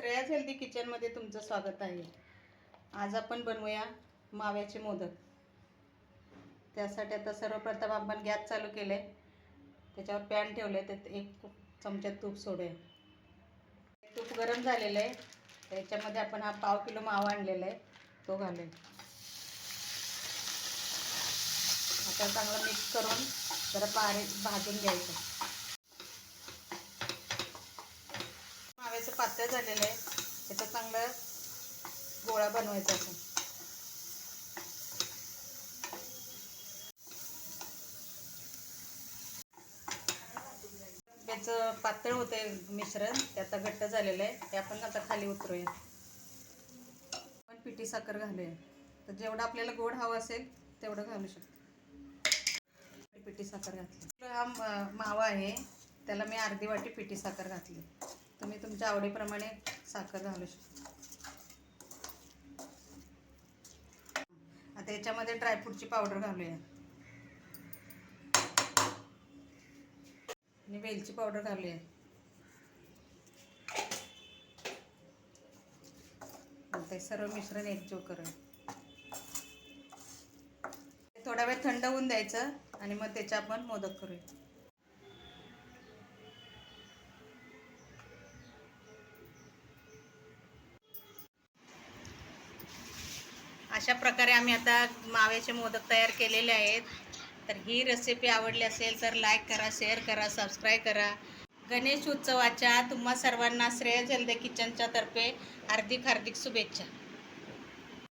Shreya's healthy किचनमध्ये तुमचं स्वागत आहे. आज आपण बनवूया माव्याचे मोदक. त्यासाठी आता सर्वप्रथम आपण गॅस चालू केले त्याच्यावर पॅन ठेवले त्यात एक चमचा तूप सोडूया. तूप गरम झालेलं आहे. त्याच्यामध्ये आपण हा पाव किलो मावा आणलेला आहे. तो घालूया. आता चांगलं मिक्स करून जरा बारीक भाजून घ्यायचं. माव्याचं पातळ झालेलं आहे. त्याचं चांगलं गोळा बनवायचा असं त्याचं पातळ होते मिश्रण ते आता घट्ट झालेलं आहे. ते आपण आता खाली उतरूया. आपण पिठी साखर घालूया. तर जेवढं आपल्याला गोड हवं असेल तेवढं घालू शकतो. पिठी साखर घातली. हा मावा आहे. त्याला मी अर्धी वाटी पिठी साखर घातली. तुम्ही तुमच्या आवडीप्रमाणे साखर घालू शकता. आता याच्यामध्ये ड्रायफ्रूटची पावडर घालूया. आणि वेलची पावडर घालूया. ते सर्व मिश्रण एकजीव करूया. ते थोडा वेळ थंड होऊन द्यायचं आणि मग त्याचे आपण मोदक करूया. अशा प्रकारे आम्ही आता माव्याचे मोदक तयार केलेले आहेत. तर ही रेसिपी आवडली असेल तर लाईक करा शेअर करा सबस्क्राईब करा. गणेश उत्सवाच्या तुम्हा सर्वांना श्रेय जलदे किचनच्या तर्फे हार्दिक हार्दिक शुभेच्छा.